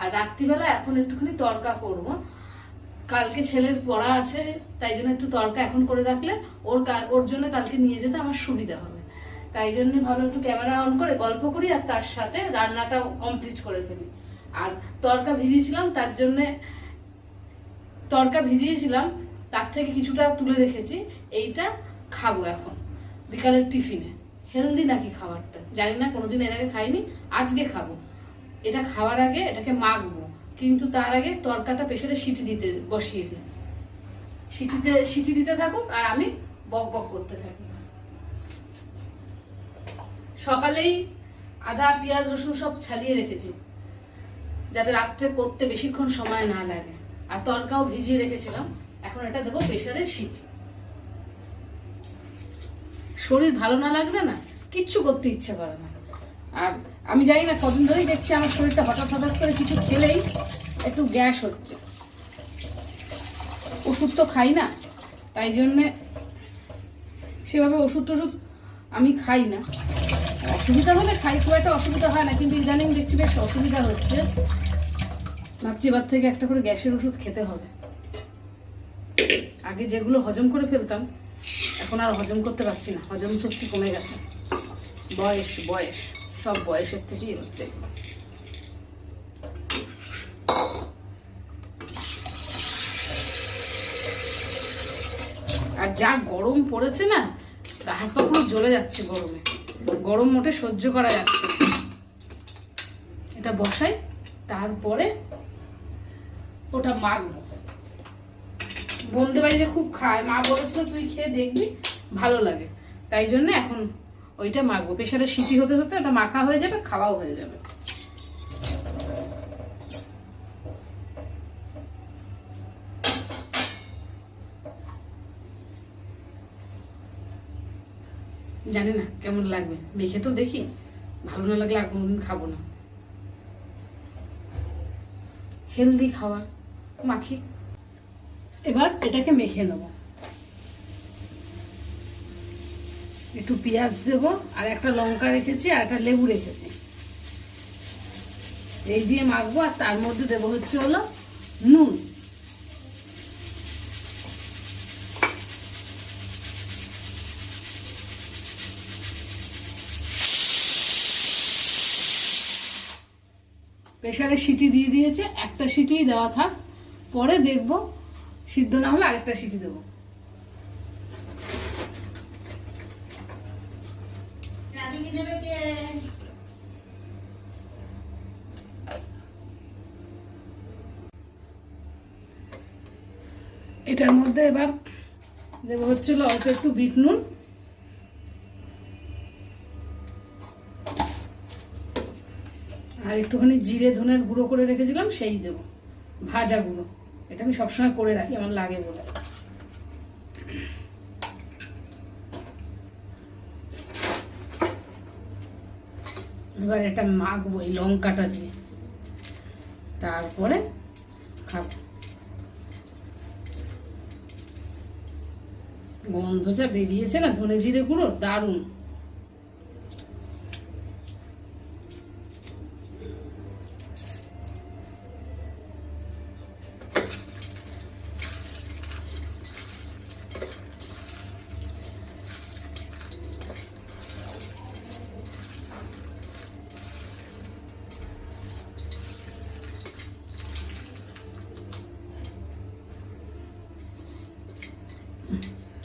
আর রাত্রিবেলা এখন একটুখানি তরকা করব। কালকে ছেলের পড়া আছে, তাই জন্য একটু তরকা এখন করে রাখলে ওর ওর জন্য কালকে নিয়ে যেতে আমার সুবিধা হবে। তাই জন্য ভালো একটু ক্যামেরা অন করে গল্প করি আর তার সাথে রান্নাটাও কমপ্লিট করে ফেলি। আর তরকা ভিজিয়েছিলাম, তার জন্য তরকা ভিজিয়েছিলাম, তার থেকে কিছুটা তুলে রেখেছি, এইটা খাব এখন। বিকালের টিফিনে। হেলদি নাকি খাবারটা? জানি না, কোনোদিন এর আগে খাইনি, আজকে খাব। এটা খাওয়ার আগে এটাকে মাখবো। কিন্তু তার আগে তরকাটা প্রেশারে সিটি দিতে, বসিয়ে দিই। সিটিতে সিটি দিতে থাকুক আর আমি বক বক করতে থাকি। সকালেই আদা, পেঁয়াজ, রসুন সব ছালিয়ে রেখেছি, যাতে রাত্রে করতে বেশিক্ষণ সময় না লাগে। আর তরকাও ভিজিয়ে রেখেছিলাম, এখন এটা দেবো প্রেশারে সিটি। শরীর ভালো না লাগলে না কিচ্ছু করতে ইচ্ছে করে না। আর আমি জানি না, কদিন ধরেই দেখছি আমার শরীরটা হঠাৎ হঠাৎ করে কিছু খেলেই একটু গ্যাস হচ্ছে। ওষুধ তো খাই না, তাই জন্যে সেভাবে ওষুধ টষুধ আমি খাই না। অসুবিধা হলে খাই, খুব একটা অসুবিধা হয় না, কিন্তু ইদানিং দেখছি বেশ অসুবিধা হচ্ছে। ভাবছি এবার থেকে একটা করে গ্যাসের ওষুধ খেতে হবে। আগে যেগুলো হজম করে ফেলতাম, এখন আর হজম করতে পারছি না, হজম শক্তি কমে গেছে। বয়স বয়স। সব বয়সের থেকেই হচ্ছে। আর যা গরম পড়েছে না হাত পা জ্বলে যাচ্ছে গরমে। গরম মোটে সহ্য করা যাচ্ছে এটা বসাই, তারপরে ওটা মাখবো। বন্ধে বাড়িতে খুব খায়। মা বলেছিল, তুই খেয়ে দেখবি, ভালো লাগে। তাই জন্য এখন ওইটা মাখবো। প্রেশারে সিচি হতে হতে ওটা মাখা হয়ে যাবে, খাওয়াও হয়ে যাবে। জানি না কেমন লাগবে। মেখে তো দেখি, ভালো না লাগলে আর কোনোদিন খাব না। হেলদি খাবার মাখি। এবার এটাকে মেখে নেব। একটু পেঁয়াজ দেব, আর একটা লঙ্কা রেখেছি, আর একটা লেবু রেখেছি। এই দিয়ে মাখবো, আর তার মধ্যে দেবো হচ্ছে হলো নুন। প্রেশারে সিটি দিয়ে দিয়েছে, একটা সিটিই দেওয়া থাক। পরে দেখব সিদ্ধ না হলে আরেকটা সিটি দেবো। এটার মধ্যে এবার দেবো হচ্ছিল অল্প একটু বিট নুন। আর একটুখানি জিরে ধনের গুঁড়ো করে রেখেছিলাম, সেই দেবো। ভাজা গুঁড়ো। এটা আমি সবসময় করে রাখি, আমার লাগে বলে। এবার এটা মাখবো, এই লঙ্কাটা দিয়ে। তারপরে খাব। গন্ধ যা বেরিয়েছে না ধনে জিরে গুঁড়ো? দারুণ।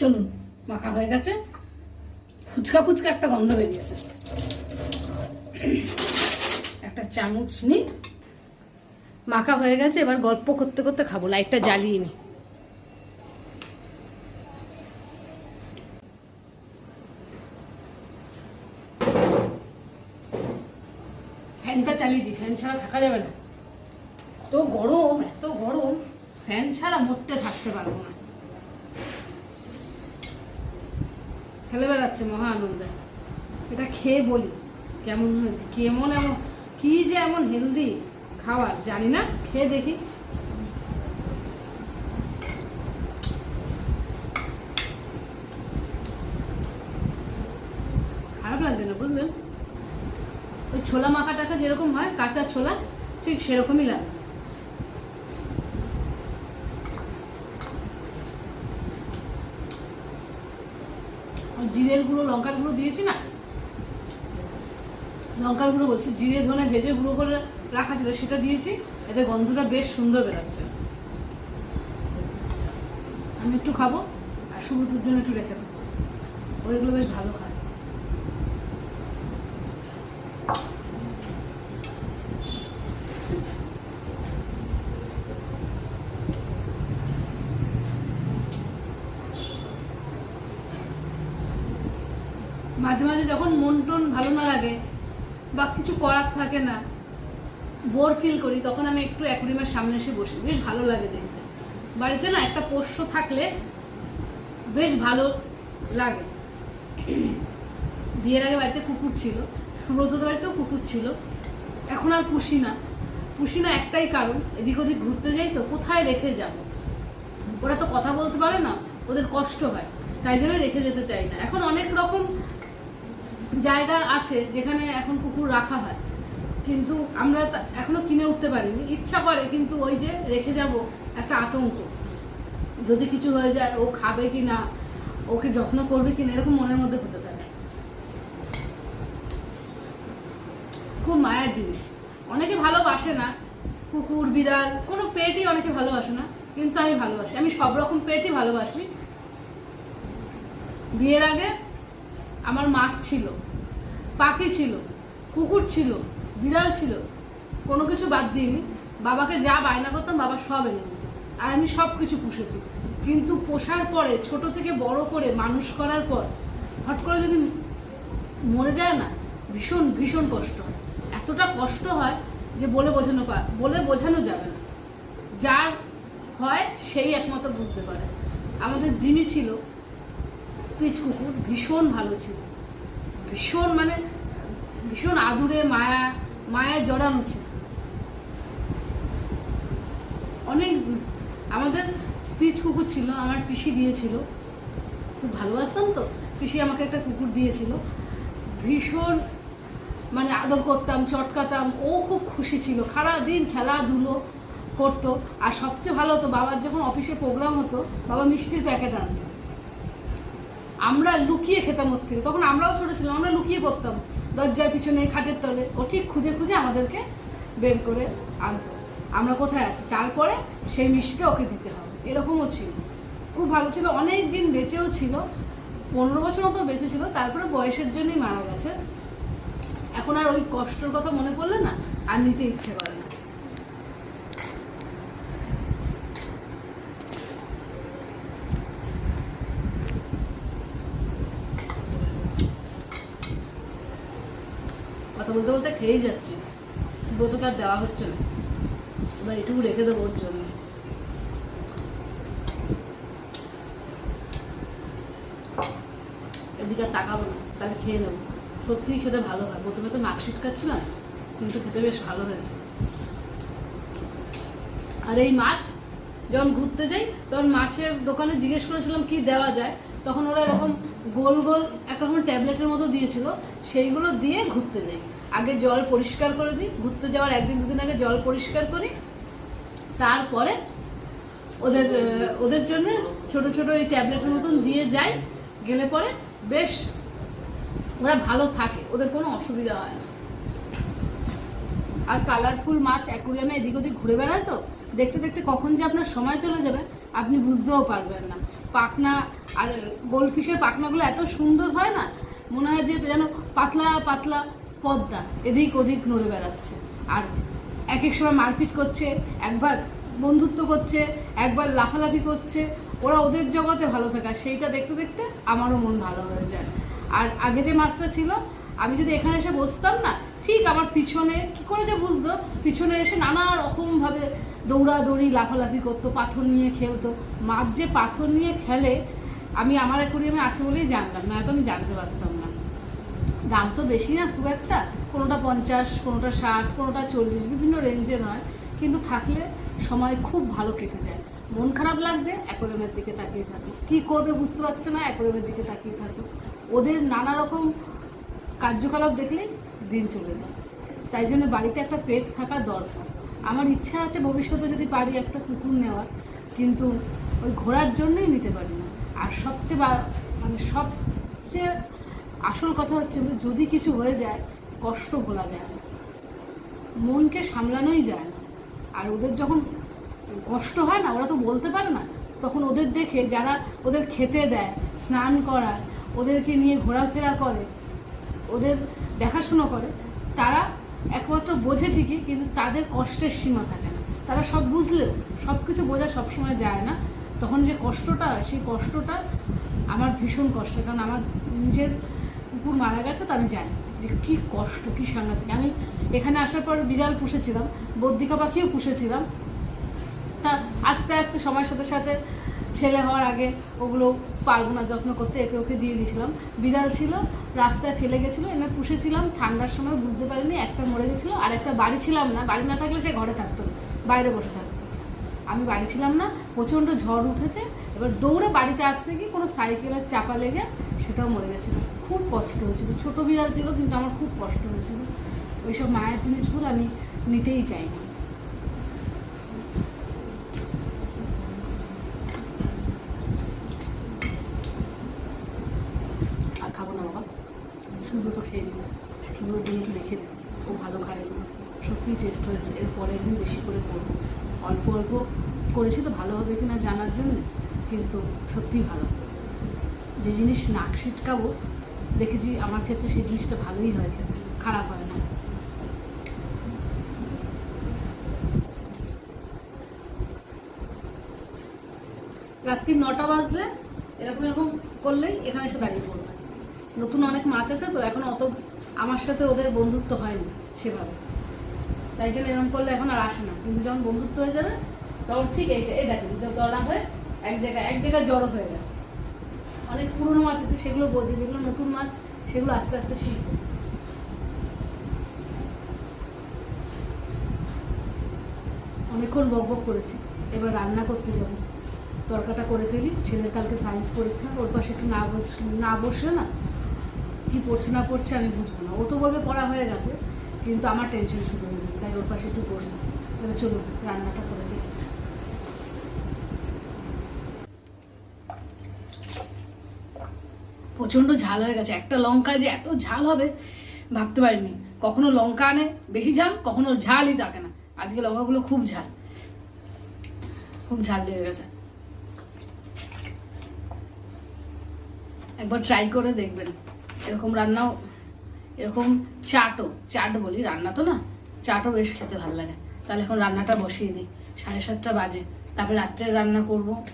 চলুন, মাখা হয়ে গেছে। ফুচকা ফুচকা একটা গন্ধ বেরিয়েছে। একটা চামচ নি। মাখা হয়ে গেছে, এবার গল্প করতে করতে খাব, লাইটটা জ্বালিয়ে নি। ফ্যানটা চালিয়ে দিই ফ্যান ছাড়া থাকা যাবে না। এত গরম এত গরম, ফ্যান ছাড়া মরতে থাকতে পারব না খেলে বেড়াচ্ছে, মহা আনন্দে। এটা খেয়ে বলি, কেমন হয়েছে, কেমন এমন, কি যে এমন হেলদি খাবার, জানি না, খেয়ে দেখি। খারাপ লাগছে না বুঝলেন? ওই ছোলা মাখা টাকা যেরকম হয়, কাঁচা ছোলা, ঠিক সেরকমই লাগে আর জিরের গুঁড়ো লঙ্কার গুঁড়ো দিয়েছি না? লঙ্কার গুঁড়ো বলছি, জিরে ধনে ভেজে গুঁড়ো করে রাখা ছিল, সেটা দিয়েছি, এতে গন্ধটা বেশ সুন্দর বেরাচ্ছে। আমি একটু খাব, আর সুব্রতর জন্য একটু রেখে দেবো। ওইগুলো বেশ ভালো খায়। মাঝে মাঝে যখন মন টন ভালো না লাগে বা কিছু করার থাকে না বোর ফিল করি, তখন আমি একটু অ্যাকুরিয়ামের সামনে এসে বসি। বেশ ভালো লাগে দেখতে। বাড়িতে না একটা পোষ্য থাকলে বেশ ভালো লাগে। বিয়ের আগে বাড়িতে কুকুর ছিল সুব্রত বাড়িতেও কুকুর ছিল। এখন আর পুষি না। পুষি না একটাই কারণ, এদিক ওদিক ঘুরতে যাই তো কোথায় রেখে যাব? ওরা তো কথা বলতে পারে না, ওদের কষ্ট হয়, তাই জন্য রেখে যেতে চাই না। এখন অনেক রকম জায়গা আছে যেখানে এখন কুকুর রাখা হয়। কিন্তু আমরা এখনও কিনে উঠতে পারিনি। ইচ্ছা করে, কিন্তু ওই যে রেখে যাব একটা আতঙ্ক। যদি কিছু হয়ে যায়, ও খাবে কি না, ওকে যত্ন করবে কি না, এরকম মনের মধ্যে হতে থাকে। খুব মায়ার জিনিস। অনেকে ভালোবাসে না কুকুর, বিড়াল, কোনো পেটই অনেকে ভালোবাসে না, কিন্তু আমি ভালোবাসি। আমি সব রকম পেটই ভালোবাসি। বিয়ের আগে আমার মাছ ছিল, পাখি ছিল, কুকুর ছিল, বিড়াল ছিল। কোনো কিছু বাদ দিইনি। বাবাকে যা বায়না করতাম বাবা সব এনে দিত। আর আমি সব কিছু পুষেছি। কিন্তু পোষার পরে, ছোট থেকে বড় করে মানুষ করার পর, হট করে যদি মরে যায় না, ভীষণ ভীষণ কষ্ট হয়। এতটা কষ্ট হয় যে বলে বোঝানো বলে বোঝানো যাবে না। যার হয় সেই একমাত্র বুঝতে পারে। আমাদের জিমি ছিল স্পিচ কুকুর ভীষণ ভালো ছিল। ভীষণ মানে ভীষণ আদুরে, মায়া মায়ায় জড়ানো ছিল। অনেক, আমাদের স্পিচ কুকুর ছিল, আমার পিসি দিয়েছিল। খুব ভালোবাসতাম তো, পিসি আমাকে একটা কুকুর দিয়েছিল। ভীষণ মানে আদর করতাম, চটকাতাম, ও খুব খুশি ছিল। দিন খেলাধুলো করতো। আর সবচেয়ে ভালো হতো, বাবার যখন অফিসে প্রোগ্রাম হতো, বাবা মিষ্টির প্যাকেট আনতো। আমরা লুকিয়ে খেতাম ওর থেকে। তখন আমরাও ছোট ছিলাম, আমরা লুকিয়ে করতাম দরজার পিছনে, খাটের তলে। ও ঠিক খুঁজে খুঁজে আমাদেরকে বের করে আনতো। আমরা কোথায় আছি? তারপরে সেই মিষ্টিটা ওকে দিতে হবে। এরকমও ছিল। খুব ভালো ছিল। অনেক দিন বেঁচেও ছিল। পনেরো বছর মতো বেঁচে ছিল। তারপরে বয়সের জন্যই মারা গেছে। এখন আর ওই কষ্টর কথা মনে পড়লে না? আর নিতে ইচ্ছে করে না কথা বলতে বলতে খেয়েই যাচ্ছি। সুব্রতকে আর দেওয়া হচ্ছে না। এবার এটুকু রেখে দেবো ওর জন্য। এদিকে আর তাকাবো না, তাহলে খেয়ে নেব। সত্যিই খেতে ভালো হয়। প্রথমে তো নাক ছিটকাচ্ছিলাম কিন্তু খেতে বেশ ভালো হয়েছে। আর এই মাছ, যখন ঘুরতে যাই, তখন মাছের দোকানে জিজ্ঞেস করেছিলাম কি দেওয়া যায়। তখন ওরা এরকম গোল গোল একরকম ট্যাবলেটের মতো দিয়েছিল, সেইগুলো দিয়ে ঘুরতে যাই। আগে জল পরিষ্কার করে দিই, ঘুরতে যাওয়ার একদিন দুদিন আগে জল পরিষ্কার করি। তারপরে ওদের ওদের জন্য ছোট ছোট এই ট্যাবলেটের মতন দিয়ে যাই, গেলে পরে বেশ ওরা ভালো থাকে, ওদের কোনো অসুবিধা হয় না। আর কালারফুল মাছ অ্যাকুরিয়ামে এদিক ওদিক ঘুরে বেড়ায় তো, দেখতে দেখতে কখন যে আপনার সময় চলে যাবে, আপনি বুঝতেও পারবেন না। পাখনা আর গোলফিশের পাখনাগুলো এত সুন্দর হয় না, মনে হয় যে যেন পাতলা পাতলা পদ্মা, এদিক ওদিক নড়ে বেড়াচ্ছে। আর এক এক সময় মারপিট করছে, একবার বন্ধুত্ব করছে, একবার লাফালাফি করছে। ওরা ওদের জগতে ভালো থাকে সেইটা দেখতে দেখতে আমারও মন ভালো হয়ে যায়। আর আগে যে মাছটা ছিল, আমি যদি এখানে এসে বসতাম না, ঠিক আমার পিছনে কি করে যে বুঝতো? পিছনে এসে নানা রকমভাবে দৌড়াদৌড়ি, লাফালাফি করতো, পাথর নিয়ে খেলতো। মাছ যে পাথর নিয়ে খেলে, আমি আমার অ্যাকুরিয়ামে আছে বলেই জানলাম না তো আমি জানতে পারতাম না। দাম তো বেশি না, খুব একটা। কোনোটা পঞ্চাশ, কোনোটা ষাট, কোনোটা চল্লিশ, বিভিন্ন রেঞ্জের হয়। কিন্তু থাকলে সময় খুব ভালো কেটে যায়। মন খারাপ লাগছে অ্যাকোরিয়ামের দিকে তাকিয়ে থাকো। কি করবে বুঝতে পারছে না অ্যাকোরিয়ামের দিকে তাকিয়ে থাকো। ওদের নানা রকম কার্যকলাপ দেখলেই দিন চলে যায়। তাই জন্য বাড়িতে একটা পেট থাকা দরকার। আমার ইচ্ছা আছে ভবিষ্যতে যদি পারি একটা কুকুর নেওয়ার, কিন্তু ওই ঘোরার জন্যই নিতে পারি না। আর সবচেয়ে মানে সবচেয়ে আসল কথা হচ্ছে যদি কিছু হয়ে যায়, কষ্ট ভোলা যায় না। মনকে সামলানোই যায় না। আর ওদের যখন কষ্ট হয় না, ওরা তো বলতে পারে না, তখন ওদের দেখে যারা ওদের খেতে দেয়, স্নান করায়, ওদেরকে নিয়ে ঘোরাফেরা করে, ওদের দেখাশুনো করে, তারা একমাত্র বোঝে ঠিকই, কিন্তু তাদের কষ্টের সীমা থাকে না। তারা সব বুঝলেও, সব কিছু বোঝা সবসময় যায় না। তখন যে কষ্টটা সেই কষ্টটা আমার ভীষণ কষ্ট কারণ আমার নিজের কুকুর মারা গেছে তো আমি জানি। যে কী কষ্ট, কী সাংঘাতিক। আমি এখানে আসার পর বিড়াল পুষেছিলাম, বদ্রিকা পাখিও পুষেছিলাম। তা আস্তে আস্তে সময়ের সাথে সাথে ছেলে হওয়ার আগে ওগুলো পারব না, যত্ন করতে একে ওকে দিয়ে দিয়েছিলাম। বিড়াল ছিল, রাস্তায় ফেলে গেছিল, এনে পুষেছিলাম। ঠান্ডার সময় বুঝতে পারিনি, একটা মরে গেছিল, আর একটা বাড়ি ছিলাম না। বাড়ি না থাকলে সে ঘরে থাকতো বাইরে বসে থাকতো। আমি বাড়ি ছিলাম না, প্রচণ্ড ঝড় উঠেছে এবার দৌড়ে বাড়িতে আসতে গিয়ে কোনো সাইকেলের চাপা লেগে সেটাও মরে গেছিল। খুব কষ্ট হয়েছিল। ছোট বিড়াল ছিল, কিন্তু আমার খুব কষ্ট হয়েছিল। ওইসব মায়ের জিনিসগুলো আমি নিতেই চাই না। আর খাব না বাবা। শুধু তো খেয়ে নিব। শুধু দিন রেখে দিই ও ভালো খায় সত্যিই টেস্ট হয়েছে। এরপরে একদিন বেশি করে করব। অল্প অল্প করেছি তো ভালো হবে কিনা জানার জন্য কিন্তু সত্যিই ভালো। যে জিনিস নাক ছিটকাবো দেখেছি আমার ক্ষেত্রে সেই জিনিসটা ভালোই হয় খেতে, খারাপ হয় না। রাত্রি নটা বাজলে এরকম এরকম করলেই এখানে এসে দাঁড়িয়ে পড়বে। নতুন অনেক মাছ আছে তো এখন অত আমার সাথে ওদের বন্ধুত্ব হয়নি সেভাবে। তাই জন্য এরকম করলে এখন আর আসে না। কিন্তু যখন বন্ধুত্ব হয়ে যাবে, তখন ঠিক এই এই দেখেন দড়া হয়ে এক জায়গায় এক জায়গায় জড়ো হয়ে গেছে। অনেক পুরনো মাছ আছে, সেগুলো বোঝে, যেগুলো নতুন মাছ, সেগুলো আস্তে আস্তে শিখবে। অনেকক্ষণ বক বক করেছি, এবার রান্না করতে যাব। তরকাটা করে ফেলি, ছেলের কালকে সায়েন্স পরীক্ষা, ওর পাশে একটু না বস, না বসলে না, কি পড়ছে না পড়ছে আমি বুঝব না। ও তো বলবে পড়া হয়ে গেছে, কিন্তু আমার টেনশন শুরু হয়ে যাবে, তাই ওর পাশে একটু বসবো। তাহলে চলুন, রান্নাটা করে ফেলি প্রচণ্ড ঝাল হয়ে গেছে। একটা লঙ্কা যে এত ঝাল হবে, ভাবতে পারিনি। কখনো লঙ্কা আনে, বেশি ঝাল, কখনো ঝালই থাকে না। আজকে লঙ্কাগুলো খুব ঝাল। খুব ঝাল লেগে গেছে। একবার ট্রাই করে দেখবেন। এরকম রান্নাও, এরকম চাটও, চাট বলি, রান্না তো না? চাটও বেশ খেতে ভালো লাগে। তাহলে এখন রান্নাটা বসিয়ে দিই। সাড়ে সাতটা বাজে। তারপরে রাত্রে রান্না করব।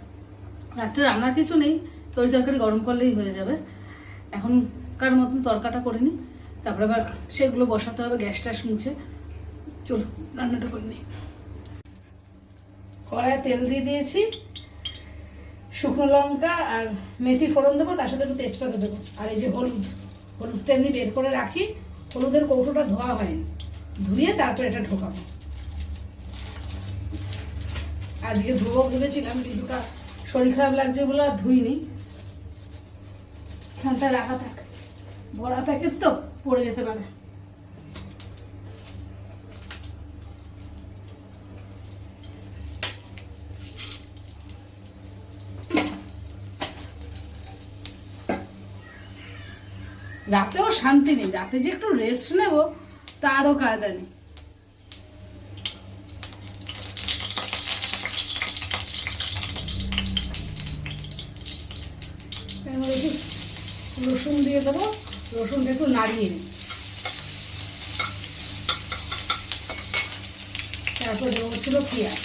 রাত্রে রান্নার কিছু নেই। তরি তরকারি গরম করলেই হয়ে যাবে। এখনকার মতন তরকাটা করে নিই তারপরে আবার সেগুলো বসাতে হবে, গ্যাস ট্যাস মুছে। চলো, রান্নাটা করে নিই কড়ায় তেল দিয়ে দিয়েছি, শুকনো লঙ্কা আর মেথি ফোড়ন দেবো, তার সাথে একটু তেজপাতা দেবো। আর এই যে হলুদ, হলুদটা এমনি বের করে রাখি, হলুদের কৌটোটা ধোয়া হয়নি। ধুয়ে তারপর এটা ঢোকাবো। আজকে ধোবো ভেবেছিলাম, কিন্তু শরীর খারাপ লাগছে বলে আর ধুইনি। এখানটা রাখা থাক। বড়া প্যাকেট তো পড়ে যেতে পারে। রাতেও শান্তি নেই। রাতে যে একটু রেস্ট নেব তারও কায়দা নেই। রসুন দিয়ে দেবো। রসুনটা একটু নাড়িয়ে নিই। তারপর দেবো ছিল পেঁয়াজ।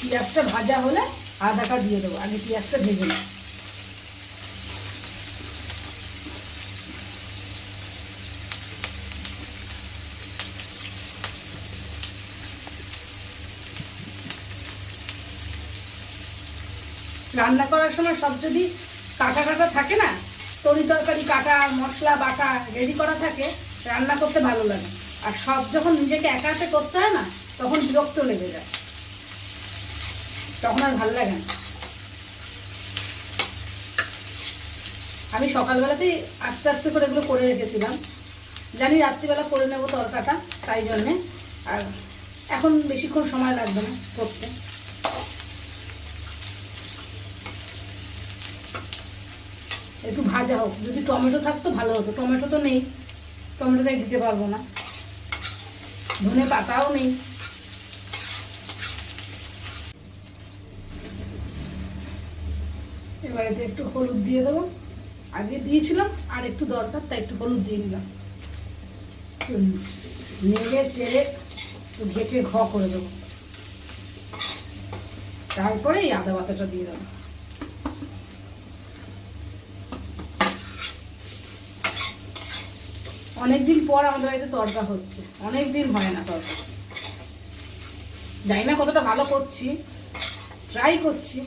পেঁয়াজটা ভাজা হলে আদাটা দিয়ে দেবো। আগে পেঁয়াজটা ভেজে নেব রান্না করার সময় সব যদি কাটা কাটা থাকে না, তরি তরকারি, কাটা, মশলা, বাটা রেডি করা থাকে, রান্না করতে ভালো লাগে। আর সব যখন নিজেকে একা হাতে করতে হয় না, তখন বিরক্ত লেগে যায়। তখন আর ভালো লাগে না। আমি সকালবেলাতেই আস্তে আস্তে করে এগুলো করে রেখেছিলাম। জানি রাত্রিবেলা করে নেব তরকাটা, তাই জন্যে। আর এখন বেশিক্ষণ সময় লাগবে না করতে। একটু ভাজা হোক। যদি টমেটো থাকতো ভালো হতো। টমেটো তো নেই। টমেটো তাই দিতে পারব না। ধনে পাতাও নেই। এবারেতে একটু হলুদ দিয়ে দেবো। আগে দিয়েছিলাম, আর একটু দরকার, তাই একটু হলুদ দিয়ে নিলাম। নেড়ে চেড়ে ঘেটে ঘ করে দেবো। তারপরে এই আদা বাতাটা দিয়ে দেবো। অনেকদিন পর আমাদের বাড়িতে তরকা হচ্ছে। অনেক দিন হয় না তরকা। জানি না কতটা ভালো করছি। ট্রাই করছি।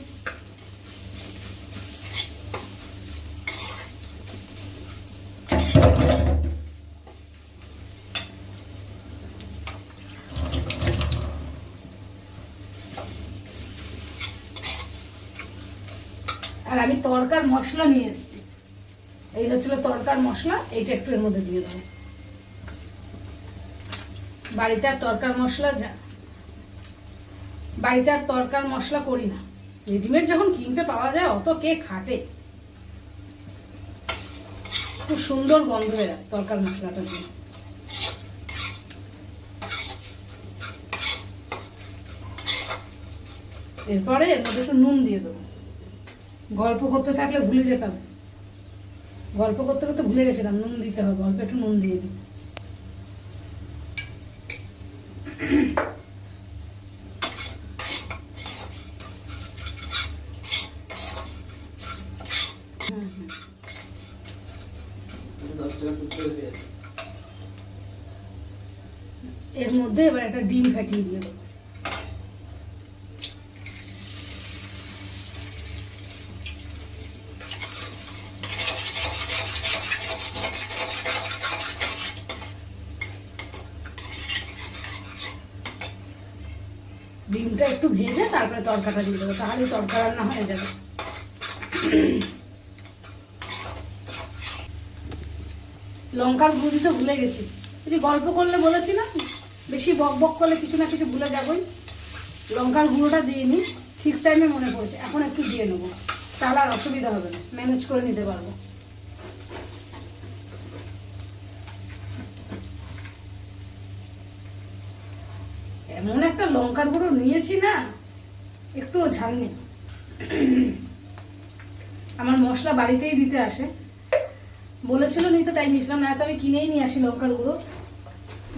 আর আমি তরকার মশলা নিয়ে এই হচ্ছিল তরকার মশলা, এইটা একটু এর মধ্যে দিয়ে দেবো বাড়িতে আর তরকার মশলা যা- বাড়িতে আর তরকার মশলা করি না। রেডিমেড যখন কিনতে পাওয়া যায়, অত কে খাটে? খুব সুন্দর গন্ধ হয়ে যায় তরকার মশলাটা দিয়ে। এরপরে এর মধ্যে একটু নুন দিয়ে দেবো। গল্প করতে থাকলে ভুলে যেতাম। গল্প করতে করতে ভুলে গেছিলাম, নুন দিতে হবে, অল্প একটু নুন দিয়ে দিই। এর মধ্যে এবার একটা ডিম ফাটিয়ে দিয়ে দেবো ডিমটা একটু ভেজে তারপরে তরকাটা দিয়ে দেবো তাহলেই তরকা রান্না হয়ে যাবে। লঙ্কার গুঁড়ো দিতে ভুলে গেছি। যদি গল্প করলে বলেছি না, বেশি বক বক করলে কিছু না কিছু ভুলে যাবই। লঙ্কার গুঁড়োটা দিয়ে নিই, ঠিক টাইমে মনে পড়েছে। এখন একটু দিয়ে নেব। তাহলে আর অসুবিধা হবে না, ম্যানেজ করে নিতে পারব। এমন একটা লঙ্কার গুঁড়ো নিয়েছি না একটুও ঝাল নেই। আমার মশলা বাড়িতেই দিতে আসে। বলেছিল নিতে তাই নিয়েছিলাম, না তো আমি কিনেই নিয়ে আসি লঙ্কার গুঁড়ো।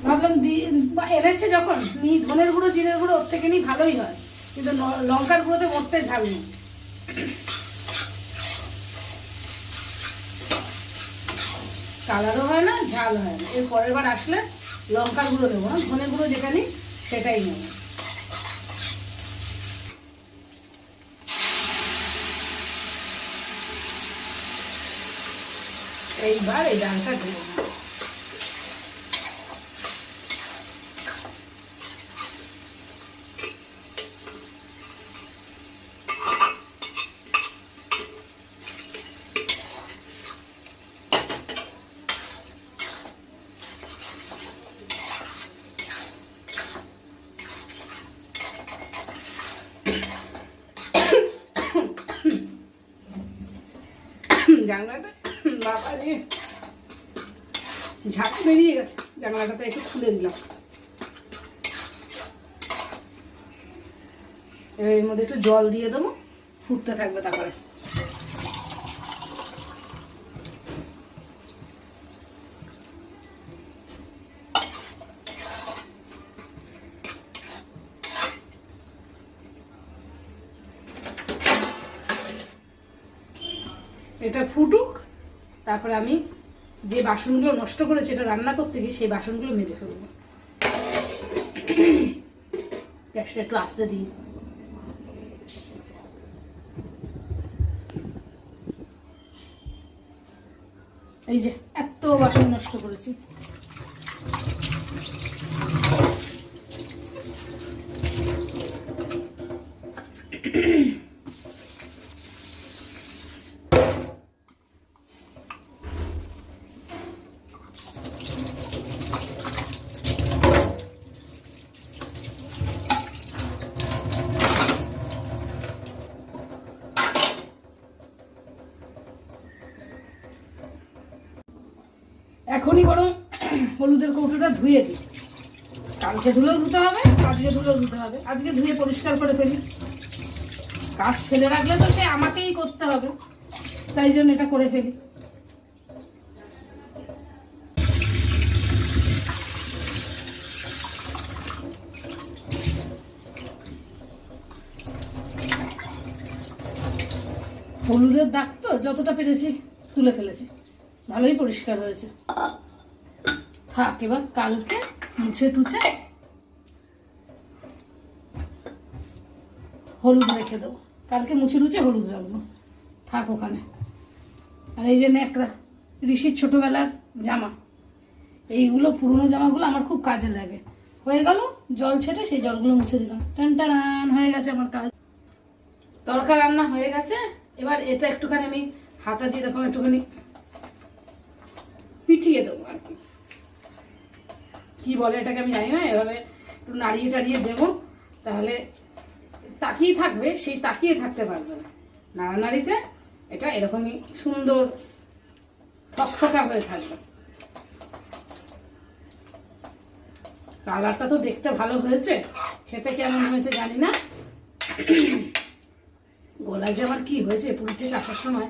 ভাবলাম দি- এনেছে যখন, নি ধনের গুঁড়ো, জিরের গুঁড়ো, ওর থেকে নিই ভালোই হয়। কিন্তু লঙ্কার গুঁড়োতে মরতে ঝাল নেই। কালারও হয় না, ঝাল হয় না। এর পরের বার আসলে লঙ্কার গুঁড়ো নেব না, ধনে গুঁড়ো যেটা নিই সেটাই নেব। এইবার এই ডালটা ঢেলে নেব। জানলাটা বাবা রে ঝাঁক বেরিয়ে গেছে জানলাটাতে একটু খুলে দিলাম এবার এর মধ্যে একটু জল দিয়ে দেবো, ফুটতে থাকবে তারপরে। এটা ফুটুক, তারপরে আমি যে বাসনগুলো নষ্ট করেছি, এটা রান্না করতে গিয়ে সেই বাসনগুলো মেজে ফেলব। গ্যাসটা একটু আস্তে দিই। এই যে এত বাসন নষ্ট করেছি এখনই বরং হলুদের কৌটোটা ধুয়ে দিই। কালকে ধুলেও ধুতে হবে আজকে ধুলেও ধুতে হবে। আজকে ধুয়ে পরিষ্কার করে ফেলি। কাজ ফেলে রাখলে তো সে আমাকেই করতে হবে, তাই জন্য এটা করে ফেলি। হলুদের দাগ তো যতটা পেরেছি তুলে ফেলেছি, ভালোই পরিষ্কার হয়েছে। থাক, এবার কালকে মুছে টুছে হলুদ রেখে দেবো। কালকে মুছে টুছে হলুদ রাখব। থাক ওখানে। আর এই যে একটা ঋষির ছোটবেলার জামা। এইগুলো পুরনো জামাগুলো আমার খুব কাজে লাগে। হয়ে গেল, জল ছেটে সেই জলগুলো মুছে দিলাম। টান টান, হয়ে গেছে আমার কাজ। তরকা রান্না হয়ে গেছে। এবার এটা একটুখানি আমি হাতা দিয়ে এরকম একটুখানি পিটিয়ে দেবো। কি বলে এটাকে আমি জানি না, এভাবে একটু নাড়িয়ে টাড়িয়ে দেবো, তাহলে তাকিয়ে থাকবে, সেই তাকিয়ে থাকতে পারবে না। নাড়ানাড়িতে এটা এরকমই সুন্দর ফকফকা হয়ে থাকবে। কালারটা তো দেখতে ভালো হয়েছে, খেতে কেমন হয়েছে জানি না। গলায় যে আমার কি হয়েছে পুরী থেকে আসার সময়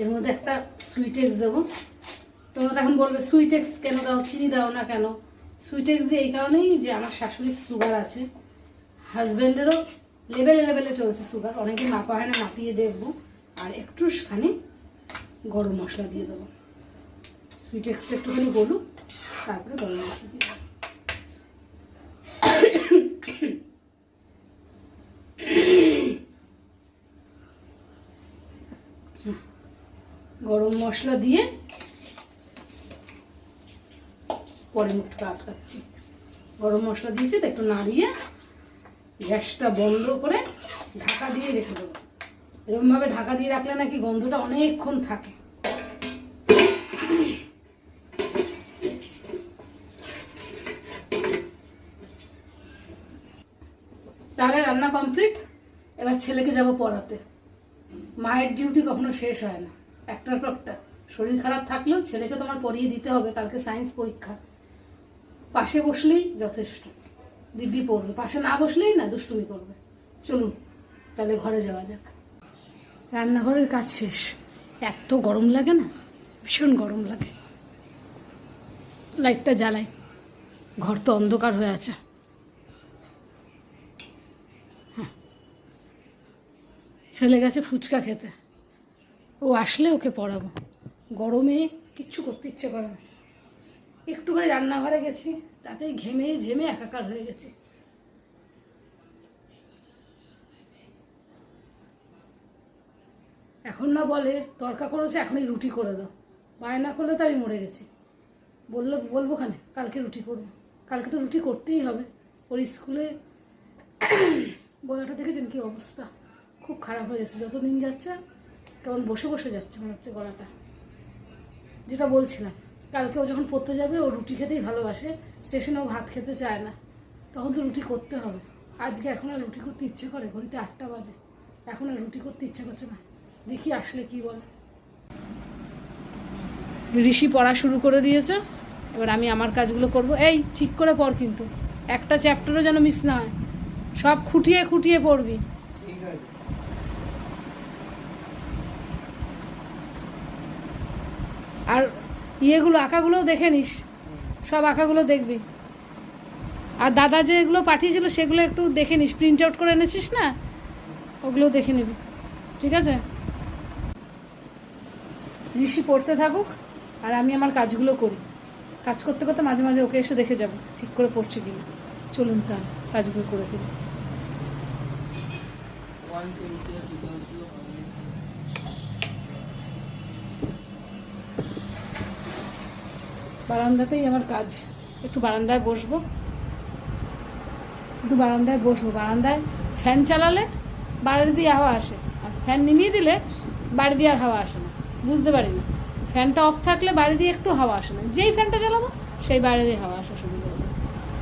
এর মধ্যে একটা সুইটেক্স দেবো। তোমরা তো এখন বলবে সুইটেক্স কেন দাও, চিনি দাও না কেন? সুইটেক্স দিয়ে এই কারণেই যে আমার শাশুড়ির সুগার আছে। হাজব্যান্ডেরও লেভেলে লেভেলে চলছে সুগার অনেকে মাপা হয় না, মাপিয়ে দেখব। আর একটু একটুখানি গরম মশলা দিয়ে দেবো। সুইটেক্সটা একটুখানি গলুক, তারপরে গরম মশলা দিয়ে গরম মশলা দিয়ে পরে মুখটা আটকাচ্ছি। গরম মশলা দিয়েছি, তো একটু নাড়িয়ে গ্যাসটা বন্ধ করে ঢাকা দিয়ে রেখে দেবো। এরকমভাবে ঢাকা দিয়ে রাখলে নাকি গন্ধটা অনেকক্ষণ থাকে। তাহলে রান্না কমপ্লিট। এবার ছেলেকে যাব পড়াতে। মায়ের ডিউটি কখনো শেষ হয় না। একটার পর একটা শরীর খারাপ থাকলেও ছেলেকে তোমার পড়িয়ে দিতে হবে, কালকে সায়েন্স পরীক্ষা। পাশে বসলেই যথেষ্ট। দিব্যি পড়বে। পাশে না বসলেই না দুষ্টুমি করবে। চলুন, তাহলে ঘরে যাওয়া যাক। রান্নাঘরের কাজ শেষ। এত গরম লাগে না? ভীষণ গরম লাগে। লাইটটা জ্বালাই। ঘর তো অন্ধকার হয়ে আছে। হ্যাঁ। ছেলে গেছে ফুচকা খেতে। ও আসলে ওকে পড়াবো। গরমে কিচ্ছু করতে ইচ্ছে করে না। একটু করে রান্নাঘরে গেছি, তাতেই ঘেমে ঝেমে একাকার হয়ে গেছে। এখন না বলে, তরকা করেছে, এখনই রুটি করে দাও। বায়না করলে তো আমি মরে গেছি। বলল, বলব খানে, কালকে রুটি করব। কালকে তো রুটি করতেই হবে। ওর স্কুলে গলাটা দেখেছেন কি অবস্থা? খুব খারাপ হয়ে যাচ্ছে। যত দিন যাচ্ছে কেমন বসে বসে যাচ্ছে মনে হচ্ছে গলাটা। যেটা বলছিলাম, কালকে ও যখন পড়তে যাবে, ও রুটি খেতেই ভালোবাসে স্টেশনেও ভাত খেতে চায় না। তখন তো রুটি করতে হবে। আজকে এখন আর রুটি করতে ইচ্ছে করে, ঘড়িতে আটটা বাজে। এখন আর রুটি করতে ইচ্ছে করছে না। দেখি আসলে কি বলে। ঋষি পড়া শুরু করে দিয়েছে। এবার আমি আমার কাজগুলো করব। এই, ঠিক করে পড় কিন্তু। একটা চ্যাপ্টারও যেন মিস না হয়। সব খুঁটিয়ে খুঁটিয়ে পড়বি ঠিক আছে আর ইয়েগুলো, আঁকাগুলোও দেখে নিস। সব আঁকাগুলো দেখবি। আর দাদা যে এগুলো পাঠিয়েছিল, সেগুলো একটু দেখে নিস। প্রিন্ট আউট করে এনেছিস না? ওগুলো দেখে নিবি। ঠিক আছে? ঋষি পড়তে থাকুক, আর আমি আমার কাজগুলো করি। কাজ করতে করতে মাঝে মাঝে ওকে এসে দেখে যাব, ঠিক করে পড়ছি কিনা। চলুন তাহলে, কাজগুলো করে ফেলি। বারান্দাতেই আমার কাজ। একটু বারান্দায় বসবো। একটু বারান্দায় বসবো। বারান্দায় ফ্যান চালালে বাড়ি দিয়ে হাওয়া আসে। আর ফ্যান নিমিয়ে দিলে বাড়ি দিয়ে আর হাওয়া আসে না। বুঝতে পারি না। ফ্যানটা অফ থাকলে বাড়ি দিয়ে একটু হাওয়া আসে না। যেই ফ্যানটা চালাবো, সেই বাড়ি দিয়ে হাওয়া আসা শুরু করে দেবে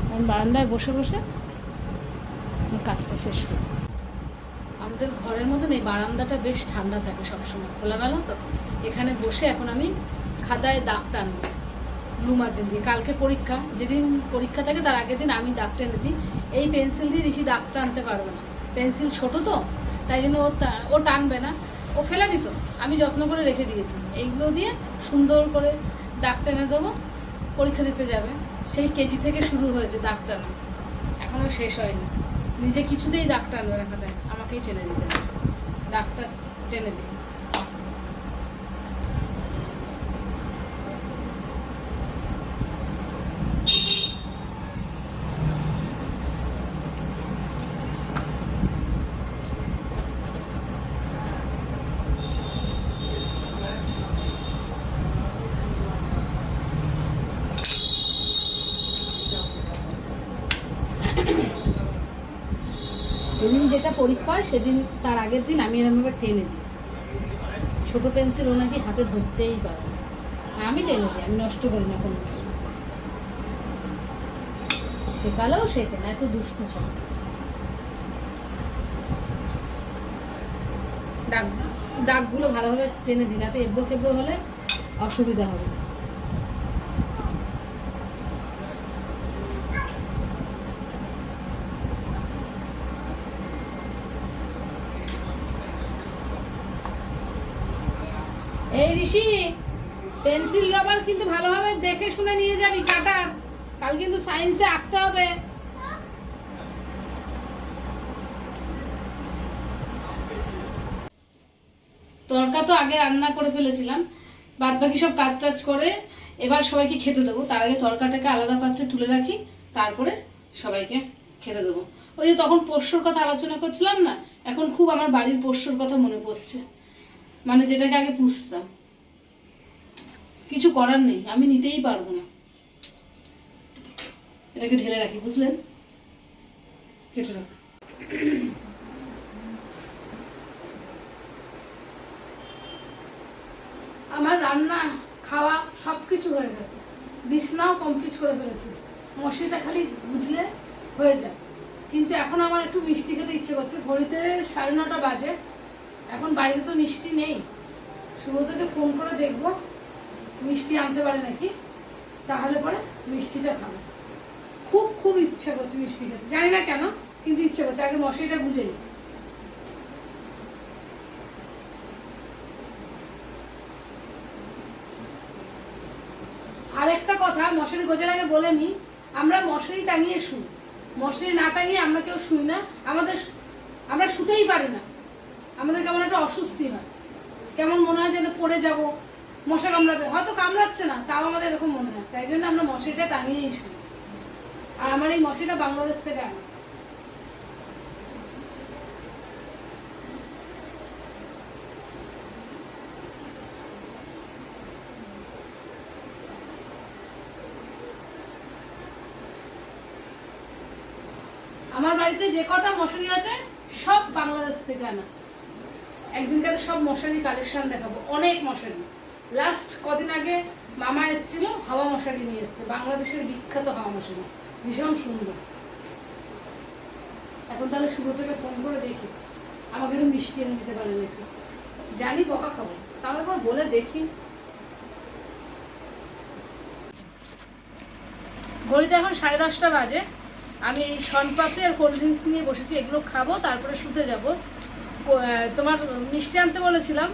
কারণ বারান্দায় বসে বসে কাজটা শেষ করি আমাদের ঘরের মধ্যে এই বারান্দাটা বেশ ঠান্ডা থাকে সবসময়। খোলামেলা তো। এখানে বসে এখন আমি খাতায় দাগ টানবো। মার্জিন দিয়ে কালকে পরীক্ষা, যেদিন পরীক্ষা থাকে তার আগের দিন আমি দাগ টেনে দিই। এই পেন্সিল দিয়ে ঋষি দাগ টানতে পারবে না। পেন্সিল ছোট তো, তাই জন্য ওর ও টানবে না। ও ফেলে দিত, আমি যত্ন করে রেখে দিয়েছি। এইগুলো দিয়ে সুন্দর করে দাগ টেনে দেবো, পরীক্ষা দিতে যাবে। সেই কেজি থেকে শুরু হয়েছে দাগ টানা। এখনও শেষ হয়নি। নিজে কিছুতেই দাগ টানবে না খাতায় আমাকেই টেনে দিতে দাগটা টেনে দিই যেদিন যেটা পরীক্ষা হয় সেদিন তার আগের দিন আমি এরকম এবার টেনে দিই। ছোট পেন্সিল ওনাকে হাতে ধরতেই পারে আমি টেনে দিই, আমি নষ্ট করি না কোনো কিছু। শেখালেও শেখে না, এত দুষ্টু ছিল। দাগ দাগগুলো ভালোভাবে টেনে দিই না তো এবড়ো কেবড়ো হলে অসুবিধা হবে এই ঋষি পেন্সিল, রবার কিন্তু ভালোভাবে দেখে শুনে নিয়ে যাবি, কাটার। কাল কিন্তু সায়েন্সে আঁকতে হবে। তরকা তো আগে রান্না করে ফেলেছিলাম। বাদ বাকি সব কাজ টাজ করে এবার সবাইকে খেতে দেবো। তার আগে তরকাটাকে আলাদা পাত্রে তুলে রাখি, তারপরে সবাইকে খেতে দেবো। ওই যে তখন পোষ্যর কথা আলোচনা করছিলাম না, এখন খুব আমার বাড়ির পোষ্যর কথা মনে পড়ছে। মানে যেটাকে আগে পুষতাম। কিছু করার নেই, আমি নিতেই পারব না। এটাকে ঢেলে রাখি, বুঝলেন? আমার রান্না, খাওয়া সব কিছু হয়ে গেছে। বিছনাও কমপ্লিট করে ফেলেছি। মশিটা খালি বুঝলে হয়ে যায়। কিন্তু এখন আমার একটু মিষ্টি খেতে ইচ্ছে করছে। ঘড়িতে সাড়ে নটা বাজে। এখন বাড়িতে তো মিষ্টি নেই। সুব্রতকে ফোন করে দেখব। মিষ্টি আনতে পারে নাকি? তাহলে পরে মিষ্টিটা খাব। খুব খুব ইচ্ছা করছে মিষ্টি খেতে। জানি না কেন, কিন্তু ইচ্ছে করছে। আগে মশারিটা গুজে নিই। আরেকটা কথা, মশারি গোজার আগে বলে নি আমরা মশারি টাঙিয়ে শুই। মশারি না টাঙিয়ে আমরা কেউ শুই না। আমাদের আমরা শুতেই পারি না। আমাদের কেমন একটা অস্বস্তি হয়। কেমন মনে হয় যেন পড়ে যাব। মশা কামড়াবে। হয়তো কামড়াচ্ছে না, তাও আমাদের এরকম মনে হয়। তাই জন্য আমরা মশারিটা টাঙিয়েই শুনি। আর আমার এই মশারিটা বাংলাদেশ থেকে আনা। আমার বাড়িতে যে কটা মশারি আছে, সব বাংলাদেশ থেকে আনা। একদিনকার সব মশারি কালেকশন দেখাবো। অনেক মশারি। লাস্ট কদিন আগে মামা এসেছিল, হাওয়া মশারি নিয়ে এসেছে। বাংলাদেশের বিখ্যাত হাওয়া মশারি। ভীষণ সুন্দর। এখন তাহলে শুরু থেকে ফোন করে দেখি। আমাকে একটু মিষ্টি এনে দিতে পারে নাকি? জানি, বকা খাব। তাও একবার বলে দেখি। ঘড়িতে এখন সাড়ে দশটা বাজে। আমি এই শনপাপড়ি আর কোল্ড ড্রিঙ্কস নিয়ে বসেছি, এগুলো খাব, তারপরে শুতে যাব। তোমার মিষ্টি আনতে বলেছিলাম।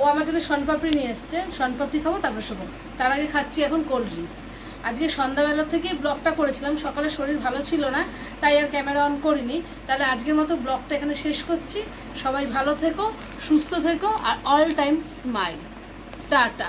ও আমার জন্য শনপাপড়ি নিয়ে এসছে। শনপাপড়ি খাব, তারপর শোবো। তার আগে খাচ্ছি এখন কোল্ড ড্রিঙ্কস আজকে সন্ধ্যাবেলা থেকে ব্লগটা করেছিলাম। সকালে শরীর ভালো ছিল না, তাই আর ক্যামেরা অন করিনি। তাহলে আজকের মতো ব্লগটা এখানে শেষ করছি। সবাই ভালো থেকো, সুস্থ থেকো, আর অল টাইম স্মাইল টাটা।